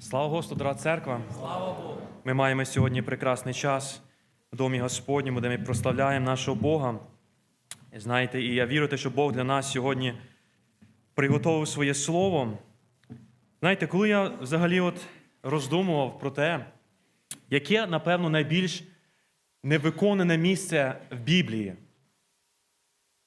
Слава Господу, дорога церква! Слава Богу! Ми маємо сьогодні прекрасний час в домі Господньому, де ми прославляємо нашого Бога. І знаєте, і я вірю, те, що Бог для нас сьогодні приготовив своє слово. Знаєте, коли я взагалі от роздумував про те, яке, напевно, найбільш невиконане місце в Біблії.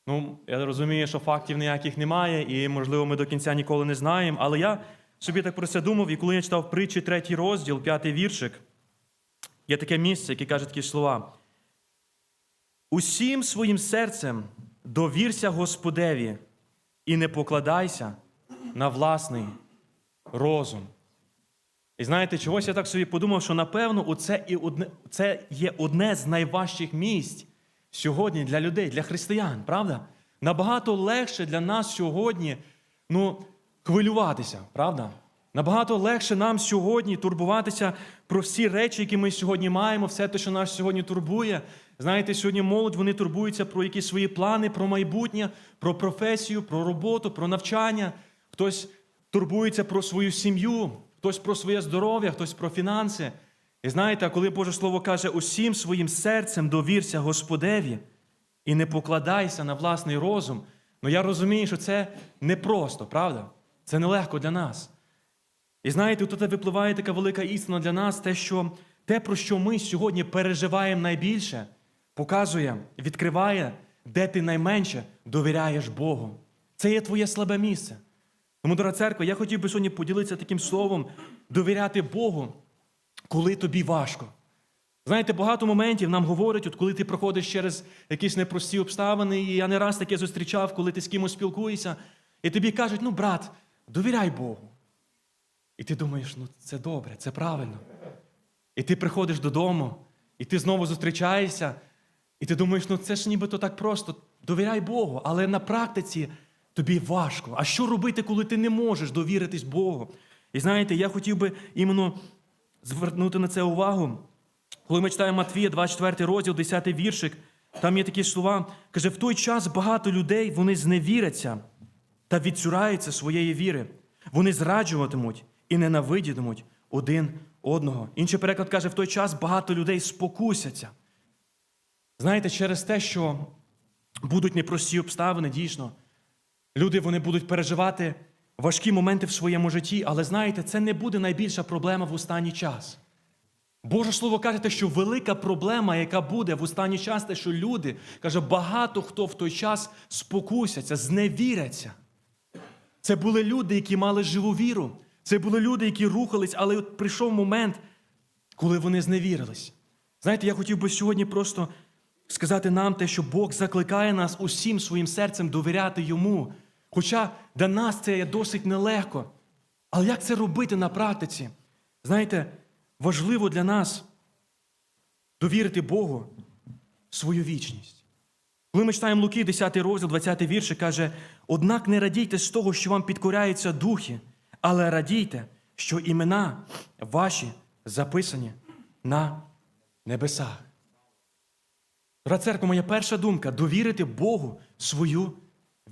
Ну, я розумію, що фактів ніяких немає, і, можливо, ми до кінця ніколи не знаємо. Але я собі так про це думав, і коли я читав притчі, третій розділ, п'ятий віршик, є таке місце, яке каже такі слова. Усім своїм серцем довірся Господеві і не покладайся на власний розум. І знаєте, чогось я так собі подумав, що напевно оце і одне, це є одне з найважчих місць сьогодні для людей, для християн, правда? Набагато легше для нас сьогодні ну, хвилюватися, правда? Набагато легше нам сьогодні турбуватися про всі речі, які ми сьогодні маємо, все те, що нас сьогодні турбує. Знаєте, сьогодні молодь вони турбуються про якісь свої плани, про майбутнє, про професію, про роботу, про навчання. Хтось турбується про свою сім'ю, хтось про своє здоров'я, хтось про фінанси. І знаєте, коли Боже Слово каже, усім своїм серцем довірся Господеві і не покладайся на власний розум, ну я розумію, що це непросто, правда? Це нелегко для нас. І знаєте, тут випливає така велика істина для нас, те, що те, про що ми сьогодні переживаємо найбільше, показує, відкриває, де ти найменше довіряєш Богу. Це є твоє слабе місце. Тому, дорога церква, я хотів би сьогодні поділитися таким словом, довіряти Богу, коли тобі важко. Знаєте, багато моментів нам говорять, от коли ти проходиш через якісь непрості обставини, і я не раз таке зустрічав, коли ти з кимось спілкуєшся, і тобі кажуть, ну, брат, довіряй Богу. І ти думаєш, ну це добре, це правильно. І ти приходиш додому, і ти знову зустрічаєшся, і ти думаєш, ну це ж нібито так просто, довіряй Богу, але на практиці тобі важко. А що робити, коли ти не можеш довіритись Богу? І знаєте, я хотів би іменно звернути на це увагу. Коли ми читаємо Матвія, 24 розділ, 10 віршик, там є такі слова. Каже, в той час багато людей вони зневіряться та відцюраються своєї віри. Вони зраджуватимуть і ненавидітимуть один одного. Інший переклад каже, в той час багато людей спокусяться. Знаєте, через те, що будуть непрості обставини, дійсно, люди вони будуть переживати важкі моменти в своєму житті, але знаєте, це не буде найбільша проблема в останній час. Боже Слово каже, те, що велика проблема, яка буде в останній час, те, що люди, каже, багато хто в той час спокусяться, зневіряться. Це були люди, які мали живу віру. Це були люди, які рухались, але от прийшов момент, коли вони зневірились. Знаєте, я хотів би сьогодні просто сказати нам те, що Бог закликає нас усім своїм серцем довіряти йому. Хоча для нас це є досить нелегко. Але як це робити на практиці? Знаєте, важливо для нас довірити Богу свою вічність. Коли ми читаємо Луки, 10 розділ, 20 вірш, каже: однак не радійте з того, що вам підкоряються духи, але радійте, що імена ваші записані на небесах. Дорога церква, моя перша думка довірити Богу свою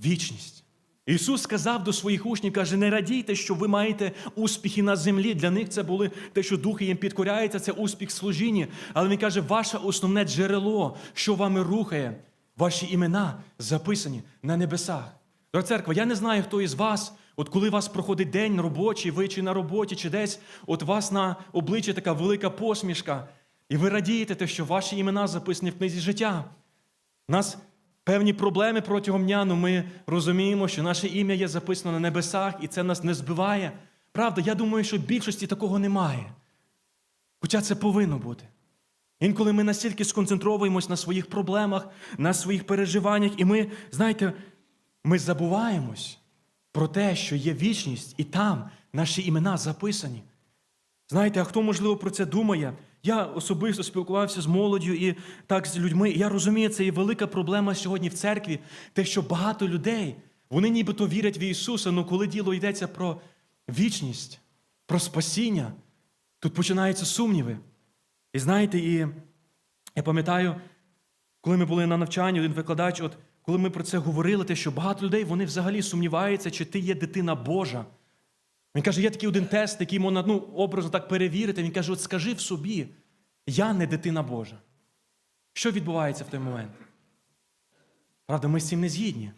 вічність. Ісус сказав до своїх учнів, каже, не радійте, що ви маєте успіхи на землі. Для них це були те, що духи їм підкоряються, це успіх в служінні. Але Він каже, ваше основне джерело, що вами рухає, ваші імена записані на небесах. Дорога церква, я не знаю, хто із вас, от коли у вас проходить день робочий, ви чи на роботі, чи десь, от у вас на обличчі така велика посмішка, і ви радієте, те, що ваші імена записані в книзі життя. У нас певні проблеми протягом дня, але ми розуміємо, що наше ім'я є записано на небесах, і це нас не збиває. Правда, я думаю, що в більшості такого немає. Хоча це повинно бути. Інколи ми настільки сконцентровуємось на своїх проблемах, на своїх переживаннях, і ми, знаєте, ми забуваємось про те, що є вічність, і там наші імена записані. Знаєте, а хто, можливо, про це думає? Я особисто спілкувався з молоддю і так з людьми. Я розумію, це є велика проблема сьогодні в церкві, те, що багато людей, вони нібито вірять в Ісуса, але коли діло йдеться про вічність, про спасіння, тут починаються сумніви. І знаєте, і я пам'ятаю, коли ми були на навчанні, один викладач, от коли ми про це говорили, те, що багато людей вони взагалі сумніваються, чи ти є дитина Божа. Він каже, є такий один тест, який можна ну, образно так перевірити. Він каже: от скажи в собі, я не дитина Божа. Що відбувається в той момент? Правда, ми з цим не згідні.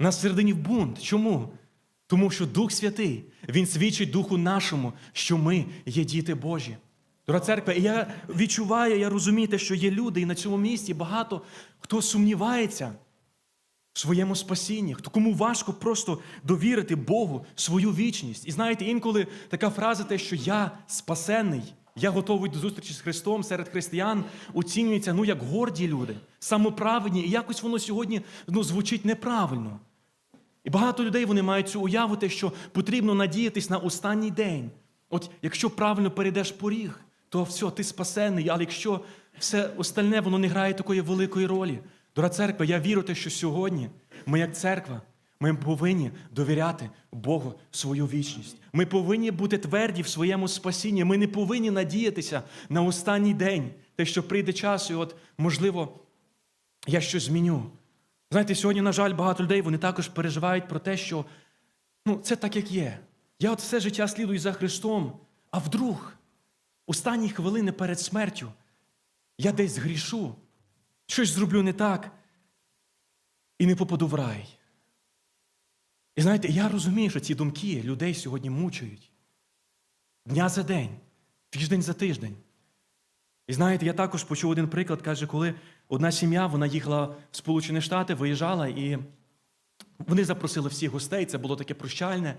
Нас всередині в бунт. Чому? Тому що Дух Святий, Він свідчить Духу нашому, що ми є діти Божі. Дорога церква, і я відчуваю, я розумію, те, що є люди, і на цьому місці багато хто сумнівається в своєму спасінні, кому важко просто довірити Богу свою вічність. І знаєте, інколи така фраза, те, що я спасенний, я готовий до зустрічі з Христом серед християн, оцінюється ну, як горді люди, самоправедні, і якось воно сьогодні ну, звучить неправильно. І багато людей вони мають цю уяву, те, що потрібно надіятись на останній день. От якщо правильно перейдеш поріг, то все, ти спасений, але якщо все остальне воно не грає такої великої ролі. Дорога церква, я вірю, те, що сьогодні ми, як церква, ми повинні довіряти Богу свою вічність. Ми повинні бути тверді в своєму спасінні. Ми не повинні надіятися на останній день, те, що прийде час, і от, можливо, я щось зміню. Знаєте, сьогодні, на жаль, багато людей вони також переживають про те, що ну, це так, як є. Я от все життя слідую за Христом, а вдруг, останні хвилини перед смертю, я десь згрішу, щось зроблю не так і не попаду в рай. І знаєте, я розумію, що ці думки людей сьогодні мучають. Дня за день, тиждень за тиждень. І знаєте, я також почув один приклад, каже, коли одна сім'я вона їхала в Сполучені Штати, виїжджала, і вони запросили всіх гостей, це було таке прощальне.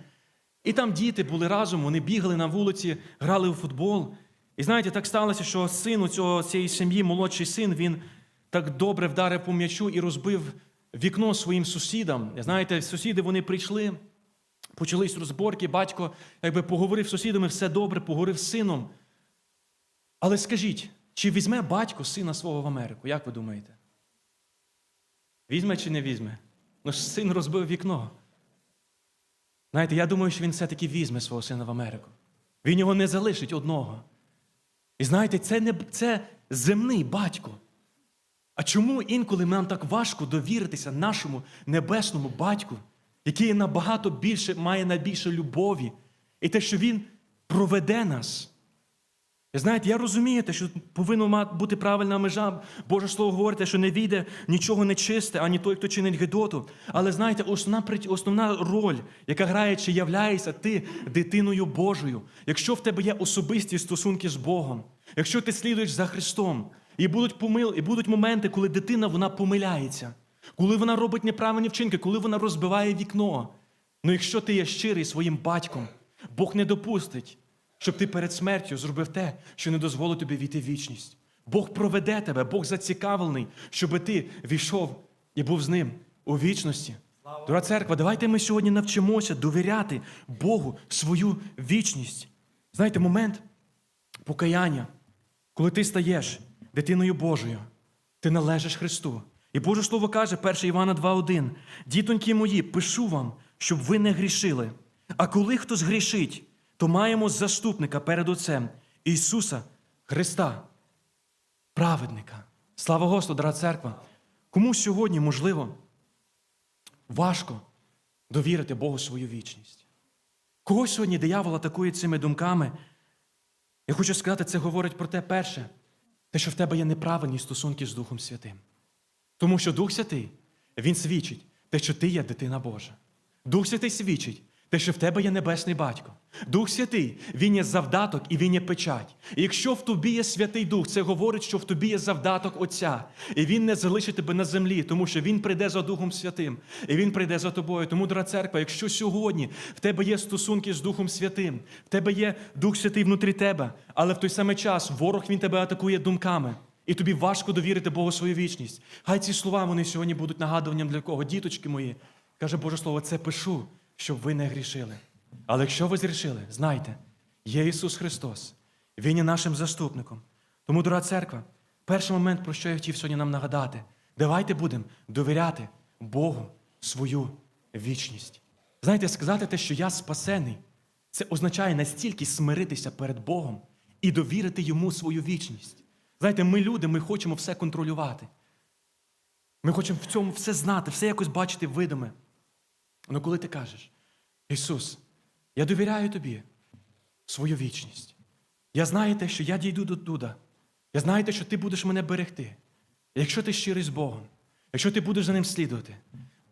І там діти були разом, вони бігали на вулиці, грали у футбол. І знаєте, так сталося, що син у цього, цієї сім'ї, молодший син, він так добре вдарив по м'ячу і розбив вікно своїм сусідам. І знаєте, сусіди вони прийшли, почались розборки, батько якби поговорив з сусідами, все добре, поговорив з сином. Але скажіть, чи візьме батько сина свого в Америку? Як ви думаєте? Візьме чи не візьме? Ну син розбив вікно. Знаєте, я думаю, що він все-таки візьме свого сина в Америку. Він його не залишить одного. І знаєте, це не це земний батько. А чому інколи нам так важко довіритися нашому небесному батьку, який набагато більше, має найбільше любові, і те, що він проведе нас? І знаєте, я розумію, те, що повинна бути правильна межа. Боже Слово говорить, що не війде нічого нечисте, ані той, хто чинить гидоту. Але знаєте, основна, основна роль, яка грає, чи являєшся ти дитиною Божою, якщо в тебе є особисті стосунки з Богом, якщо ти слідуєш за Христом, і будуть помил, і будуть моменти, коли дитина вона помиляється, коли вона робить неправильні вчинки, коли вона розбиває вікно. Ну якщо ти є щирий своїм батьком, Бог не допустить, щоб ти перед смертю зробив те, що не дозволить тобі війти в вічність. Бог проведе тебе, Бог зацікавлений, щоб ти війшов і був з ним у вічності. Дорога церква, давайте ми сьогодні навчимося довіряти Богу свою вічність. Знаєте, момент покаяння, коли ти стаєш дитиною Божою, ти належиш Христу. І Боже Слово каже, 1 Івана 2,1: Дітоньки мої, пишу вам, щоб ви не грішили. А коли хто згрішить, то маємо заступника перед Отцем Ісуса Христа, праведника. Слава Господу, дорога церква! Кому сьогодні, можливо, важко довірити Богу свою вічність? Кого сьогодні диявол атакує цими думками? Я хочу сказати, це говорить про те перше, те, що в тебе є неправильні стосунки з Духом Святим. Тому що Дух Святий, Він свідчить те, що ти є дитина Божа. Дух Святий свідчить те, що в тебе є небесний батько. Дух Святий, Він є завдаток і Він є печать. І якщо в тобі є Святий Дух, це говорить, що в тобі є завдаток Отця. І Він не залишить тебе на землі, тому що Він прийде за Духом Святим, і Він прийде за тобою. Тому, дорога церква, якщо сьогодні в тебе є стосунки з Духом Святим, в тебе є Дух Святий внутрі тебе, але в той самий час ворог він тебе атакує думками. І тобі важко довірити Богу свою вічність. Хай ці слова вони сьогодні будуть нагадуванням для кого? Діточки мої, каже Боже Слово, це пишу, щоб ви не грішили. Але якщо ви зрішили, знайте, є Ісус Христос, Він є нашим заступником. Тому, дорога церква, перший момент, про що я хотів сьогодні нам нагадати, давайте будемо довіряти Богу свою вічність. Знаєте, сказати те, що я спасений, це означає настільки смиритися перед Богом і довірити Йому свою вічність. Знаєте, ми люди, ми хочемо все контролювати. Ми хочемо в цьому все знати, все якось бачити видиме. Але коли ти кажеш, Ісус, Я довіряю тобі свою вічність. Я знаю те, що я дійду до туди. Я знаю те, що ти будеш мене берегти. Якщо ти щирий з Богом, якщо ти будеш за ним слідувати,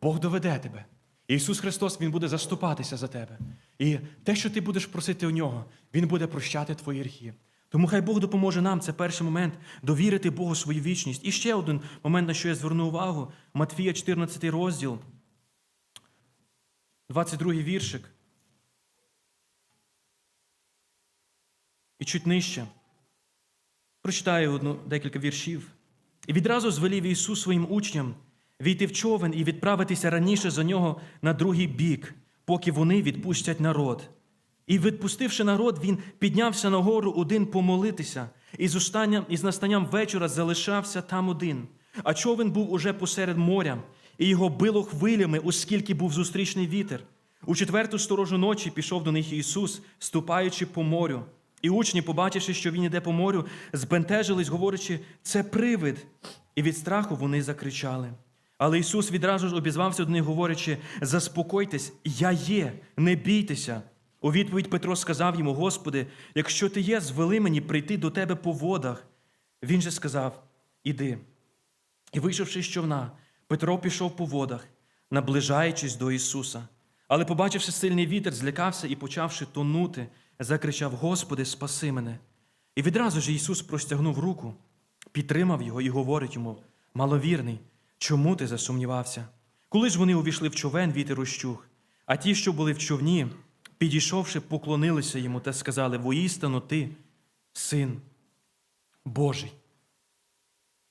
Бог доведе тебе. Ісус Христос Він буде заступатися за тебе. І те, що ти будеш просити у нього, Він буде прощати твої гріхи. Тому хай Бог допоможе нам, це перший момент, довірити Богу свою вічність. І ще один момент, на що я зверну увагу: Матфія, 14 розділ, 22 віршик. І чуть нижче. Прочитаю одну, декілька віршів. І відразу звелів Ісус своїм учням війти в човен і відправитися раніше за нього на другий бік, поки вони відпустять народ. І, відпустивши народ, він піднявся на гору один помолитися, і з устанням, і з настанням вечора залишався там один. А човен був уже посеред моря, і його било хвилями, оскільки був зустрічний вітер. У четверту сторожу ночі пішов до них Ісус, ступаючи по морю. І учні, побачивши, що він іде по морю, збентежились, говорячи, це привид. І від страху вони закричали. Але Ісус відразу ж обізвався до них, говорячи: Заспокойтесь, я є, не бійтеся. У відповідь Петро сказав йому: Господи, якщо ти є, звели мені прийти до тебе по водах. Він же сказав: Іди. І вийшовши з човна, Петро пішов по водах, наближаючись до Ісуса. Але, побачивши сильний вітер, злякався і, почавши тонути, закричав: Господи, спаси мене. І відразу ж Ісус простягнув руку, підтримав його і говорить йому: Маловірний, чому ти засумнівався? Коли ж вони увійшли в човен, вітер ущух, а ті, що були в човні, підійшовши, поклонилися йому та сказали: Воістину ти, син Божий.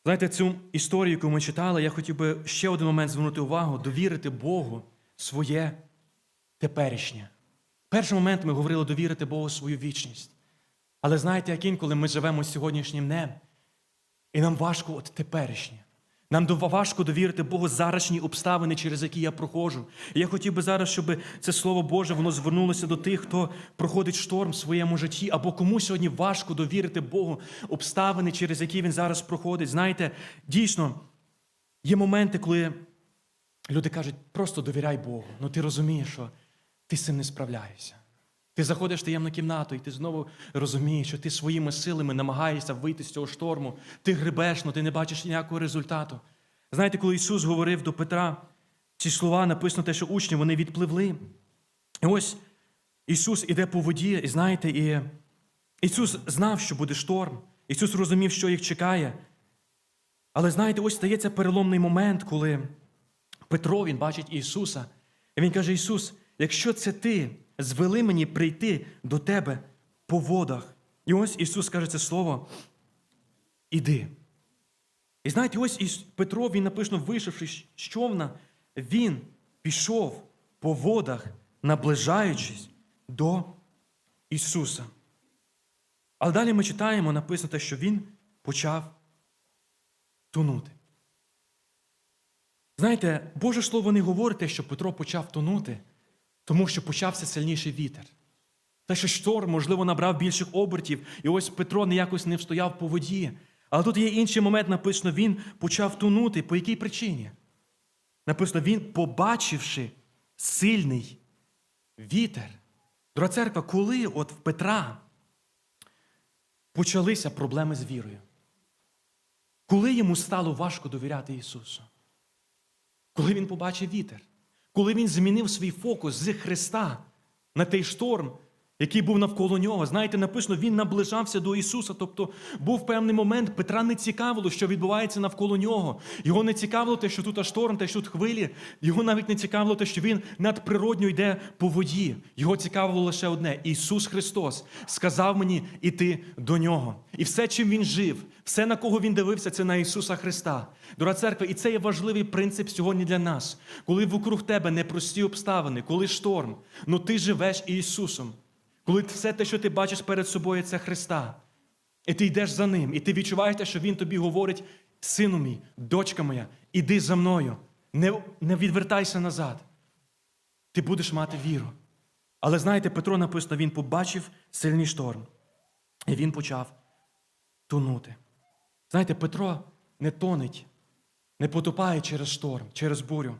Знаєте, цю історію, яку ми читали, я хотів би ще один момент звернути увагу, довірити Богу своє теперішнє. Перший момент ми говорили довірити Богу свою вічність. Але знаєте, як інколи ми живемо сьогоднішнім днем, і нам важко от теперішнє. Нам важко довірити Богу зарашні обставини, через які я проходжу. І я хотів би зараз, щоб це Слово Боже воно звернулося до тих, хто проходить шторм в своєму житті, або кому сьогодні важко довірити Богу обставини, через які він зараз проходить. Знаєте, дійсно, є моменти, коли люди кажуть, просто довіряй Богу. Ну ти розумієш, що ти з цим не справляєшся. Ти заходиш в таємну кімнату, і ти знову розумієш, що ти своїми силами намагаєшся вийти з цього шторму. Ти гребеш, але ти не бачиш ніякого результату. Знаєте, коли Ісус говорив до Петра, ці слова написано те, що учні вони відпливли. І ось Ісус іде по воді, і знаєте, і Ісус знав, що буде шторм. Ісус розумів, що їх чекає. Але знаєте, ось стається переломний момент, коли Петро він бачить Ісуса, і він каже: Ісус, якщо це ти звели мені прийти до тебе по водах. І ось Ісус каже це слово: іди. І знаєте, ось Петро, він написано, вийшовши з човна, він пішов по водах, наближаючись до Ісуса. Але далі ми читаємо, написано те, що він почав тонути. Знаєте, Боже Слово не говорить те, що Петро почав тонути, тому що почався сильніший вітер. Те, що шторм, можливо, набрав більших обертів, і ось Петро ніякось не встояв по воді. Але тут є інший момент, написано, він почав тонути. По якій причині? Написано, він, побачивши сильний вітер. Дорога церква, коли от в Петра почалися проблеми з вірою? Коли йому стало важко довіряти Ісусу? Коли він побачив вітер, коли він змінив свій фокус з Христа на той шторм, який був навколо нього. Знаєте, написано, він наближався до Ісуса. Тобто був певний момент, Петра не цікавило, що відбувається навколо нього. Його не цікавило те, що тут шторм, те, що тут хвилі. Його навіть не цікавило те, що він надприродньо йде по воді. Його цікавило лише одне: Ісус Христос сказав мені іти до нього. І все, чим він жив, все, на кого він дивився, це на Ісуса Христа. Дорога церква, і це є важливий принцип сьогодні для нас. Коли вокруг тебе непрості обставини, коли шторм, ну ти живеш Ісусом. Коли все те, що ти бачиш перед собою, це Христа. І ти йдеш за Ним, і ти відчуваєш що Він тобі говорить: сину мій, дочка моя, іди за мною, не, не відвертайся назад. Ти будеш мати віру. Але знаєте, Петро написано, він побачив сильний шторм, і він почав тонути. Знаєте, Петро не тонеть, не потопає через шторм, через бурю.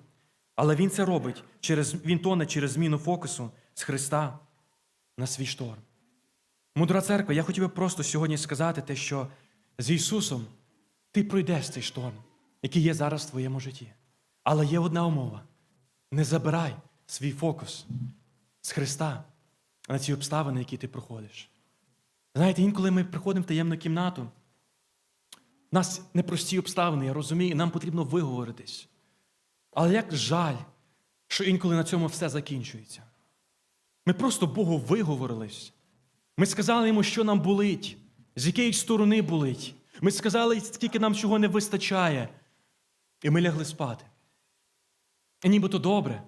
Але він це робить, через, він тоне через зміну фокусу з Христа на свій шторм. Мудра церква, я хотів би просто сьогодні сказати те, що з Ісусом ти пройдеш цей шторм, який є зараз в твоєму житті. Але є одна умова: не забирай свій фокус з Христа на ці обставини, які ти проходиш. Знаєте, інколи ми приходимо в таємну кімнату, у нас непрості обставини, я розумію, і нам потрібно виговоритись. Але як жаль, що інколи на цьому все закінчується. Ми просто Богу виговорились. Ми сказали йому, що нам болить, з якої сторони болить. Ми сказали, скільки нам чого не вистачає. І ми лягли спати. І нібито добре,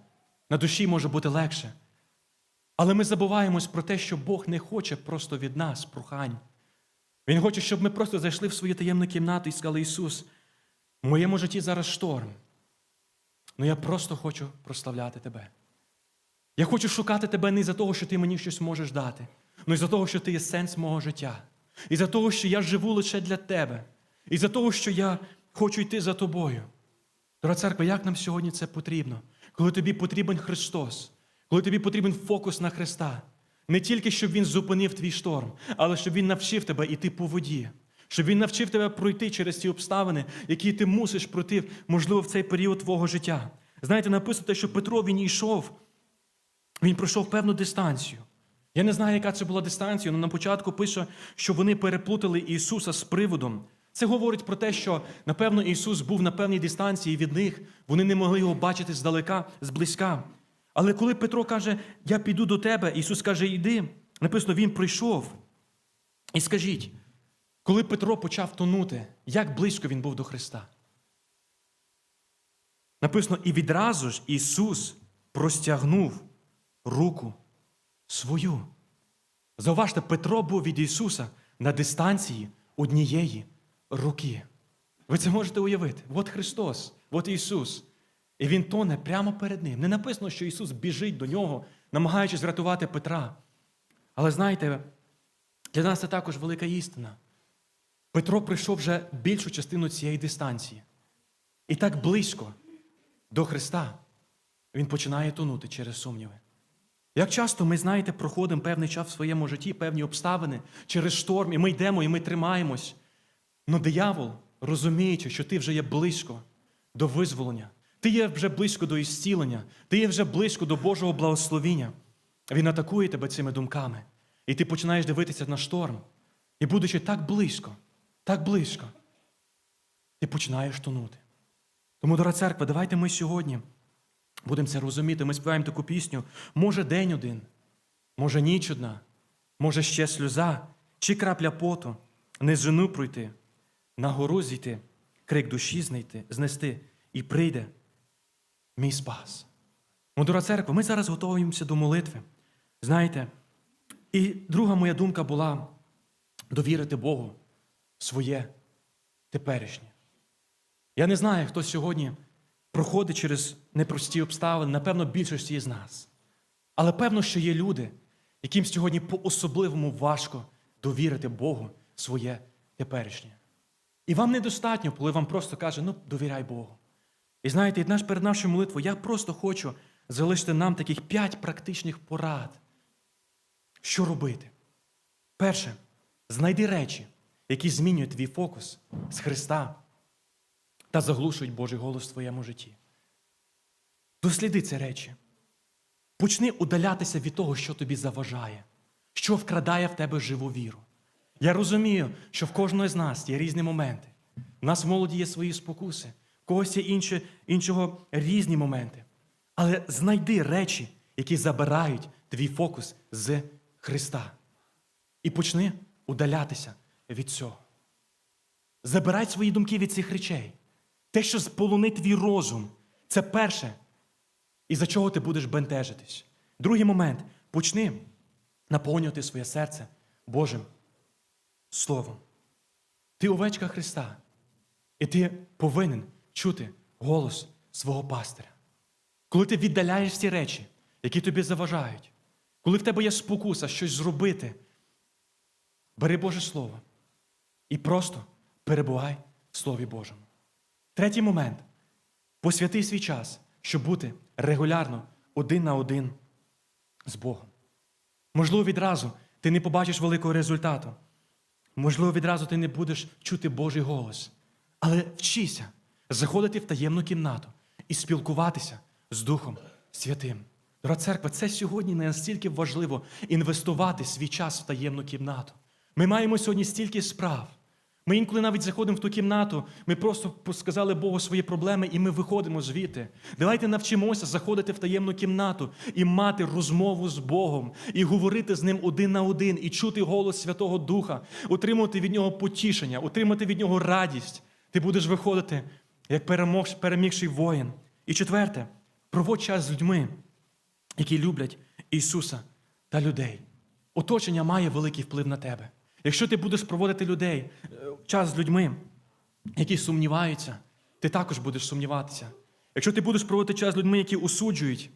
на душі може бути легше. Але ми забуваємось про те, що Бог не хоче просто від нас прохань. Він хоче, щоб ми просто зайшли в свою таємну кімнату і сказали, Ісус, в моєму житті зараз шторм. Ну я просто хочу прославляти Тебе. Я хочу шукати Тебе не за того, що Ти мені щось можеш дати, але й за того, що Ти є сенс мого життя. І за того, що я живу лише для Тебе. І за того, що я хочу йти за тобою. Дорога церква, як нам сьогодні це потрібно? Коли тобі потрібен Христос, коли тобі потрібен фокус на Христа. Не тільки, щоб Він зупинив твій шторм, але щоб Він навчив тебе йти по воді, щоб Він навчив тебе пройти через ті обставини, які ти мусиш пройти, можливо, в цей період твого життя. Знаєте, написано те, що Петро він йшов, він пройшов певну дистанцію. Я не знаю, яка це була дистанція, але на початку пише, що вони переплутали Ісуса з приводом. Це говорить про те, що, напевно, Ісус був на певній дистанції від них, вони не могли його бачити здалека, зблизька. Але коли Петро каже, я піду до тебе, Ісус каже, йди, написано, Він прийшов. І скажіть, коли Петро почав тонути, як близько він був до Христа? Написано, і відразу ж Ісус простягнув руку свою. Зауважте, Петро був від Ісуса на дистанції однієї руки. Ви це можете уявити? От Христос, от Ісус. І Він тоне прямо перед Ним. Не написано, що Ісус біжить до нього, намагаючись врятувати Петра. Але знаєте, для нас це також велика істина. Петро прийшов вже більшу частину цієї дистанції. І так близько до Христа він починає тонути через сумніви. Як часто ми, знаєте, проходимо певний час в своєму житті, певні обставини через шторм, і ми йдемо, і ми тримаємось. Но диявол, розуміючи, що ти вже є близько до визволення, ти є вже близько до ісцілення, ти є вже близько до Божого благословіння, він атакує тебе цими думками. І ти починаєш дивитися на шторм. І будучи так близько, так близько, ти починаєш тонути. Тому, дорога церква, давайте ми сьогодні будемо це розуміти. Ми співаємо таку пісню. Може, день один, може, ніч одна, може ще сльоза, чи крапля поту, не жену пройти, на гору зійти, крик душі знайти, знести, і прийде мій спас. Мудра церква, ми зараз готуємося до молитви. Знаєте, і друга моя думка була довірити Богу своє теперішнє. Я не знаю, хто сьогодні проходить через непрості обставини, напевно, більшості з нас. Але певно, що є люди, яким сьогодні по-особливому важко довірити Богу своє теперішнє. І вам недостатньо, коли вам просто каже, ну, довіряй Богу. І знаєте, перед нашою молитвою я просто хочу залишити нам таких п'ять практичних порад. Що робити? Перше, знайди речі, які змінюють твій фокус з Христа та заглушують Божий голос в твоєму житті. Досліди ці речі. Почни удалятися від того, що тобі заважає, що вкрадає в тебе живу віру. Я розумію, що в кожного з нас є різні моменти. У нас в молоді є свої спокуси, в когось є інші, іншого різні моменти. Але знайди речі, які забирають твій фокус з Христа. І почни удалятися від цього. Забирай свої думки від цих речей. Те, що сполонить твій розум, це перше. І за чого ти будеш бентежитись. Другий момент почни наповнювати своє серце Божим Словом. Ти овечка Христа, і ти повинен чути голос свого пастиря. Коли ти віддаляєш ці речі, які тобі заважають, коли в тебе є спокуса щось зробити, бери Боже Слово і просто перебувай в Слові Божому. Третій момент посвяти свій час, щоб бути регулярно один на один з Богом. Можливо, відразу ти не побачиш великого результату. Можливо, відразу ти не будеш чути Божий голос. Але вчися заходити в таємну кімнату і спілкуватися з Духом Святим. Дорога церква, це сьогодні не настільки важливо інвестувати свій час в таємну кімнату. Ми маємо сьогодні стільки справ. Ми інколи навіть заходимо в ту кімнату, ми просто сказали Богу свої проблеми, і ми виходимо звідти. Давайте навчимося заходити в таємну кімнату і мати розмову з Богом, і говорити з ним один на один, і чути голос Святого Духа, отримувати від нього потішення, отримати від нього радість. Ти будеш виходити як перемігший воїн. І четверте, проводь час з людьми, які люблять Ісуса та людей. Оточення має великий вплив на тебе. Якщо ти будеш проводити людей, е, час з людьми, які сумніваються, ти також будеш сумніватися. Якщо ти будеш проводити час з людьми, які осуджують,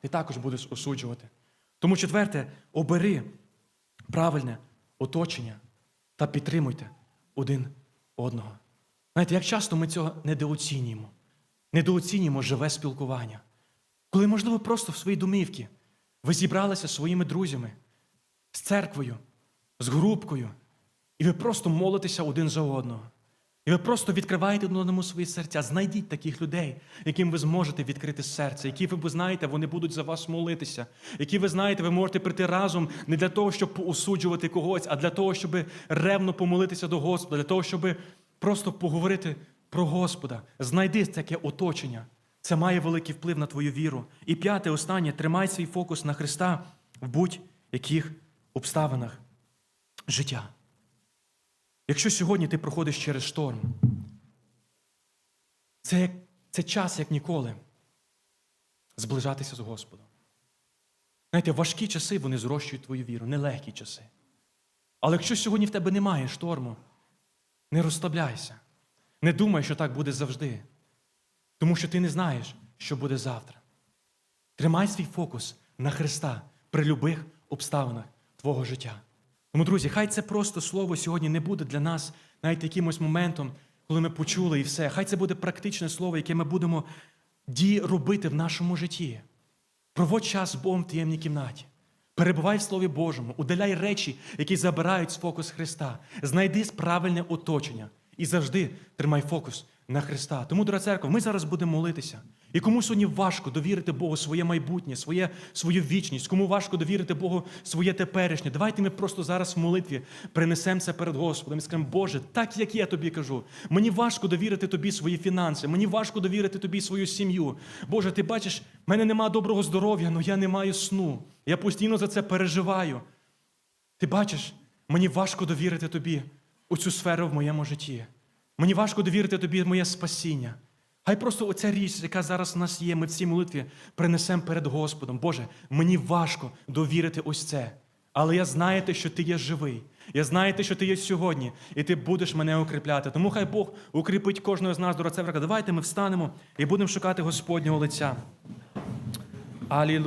ти також будеш осуджувати. Тому четверте, обери правильне оточення та підтримуйте один одного. Знаєте, як часто ми цього недооцінюємо, недооцінюємо живе спілкування. Коли, можливо, просто в своїй домівці ви зібралися зі своїми друзями, з церквою, з групкою, і ви просто молитеся один за одного. І ви просто відкриваєте одному свої серця. Знайдіть таких людей, яким ви зможете відкрити серце, які ви знаєте, вони будуть за вас молитися, які ви знаєте, ви можете прийти разом не для того, щоб осуджувати когось, а для того, щоб ревно помолитися до Господа, для того, щоб просто поговорити про Господа. Знайди таке оточення. Це має великий вплив на твою віру. І п'яте, останнє, тримай свій фокус на Христа в будь-яких обставинах життя. Якщо сьогодні ти проходиш через шторм, це, як, це час, як ніколи, зближатися з Господом. Знаєте, важкі часи вони зрощують твою віру, нелегкі часи. Але якщо сьогодні в тебе немає шторму, не розслабляйся. Не думай, що так буде завжди. Тому що ти не знаєш, що буде завтра. Тримай свій фокус на Христа при любих обставинах твого життя. Тому, друзі, хай це просто слово сьогодні не буде для нас навіть якимось моментом, коли ми почули і все. Хай це буде практичне слово, яке ми будемо ді робити в нашому житті. Проводь час з Богом в таємній кімнаті. Перебувай в Слові Божому, удаляй речі, які забирають з фокус Христа. Знайди правильне оточення і завжди тримай фокус на Христа. Тому, дорога церква, ми зараз будемо молитися. І кому сьогодні важко довірити Богу своє майбутнє, своє, свою вічність, кому важко довірити Богу своє теперішнє. Давайте ми просто зараз в молитві принесемо це перед Господом і скажемо, Боже, так як я тобі кажу, мені важко довірити тобі свої фінанси, мені важко довірити тобі свою сім'ю. Боже, ти бачиш, в мене нема доброго здоров'я, але я не маю сну. Я постійно за це переживаю. Ти бачиш, мені важко довірити тобі у цю сферу в моєму житті. Мені важко довірити тобі моє спасіння. Хай просто оця річ, яка зараз в нас є, ми в цій молитві принесемо перед Господом. Боже, мені важко довірити ось це. Але я знаю, те, що ти є живий. Я знаю, те, що ти є сьогодні, і ти будеш мене укріпляти. Тому хай Бог укріпить кожного з нас до Давайте ми встанемо і будемо шукати Господнього лиця. Алілуя.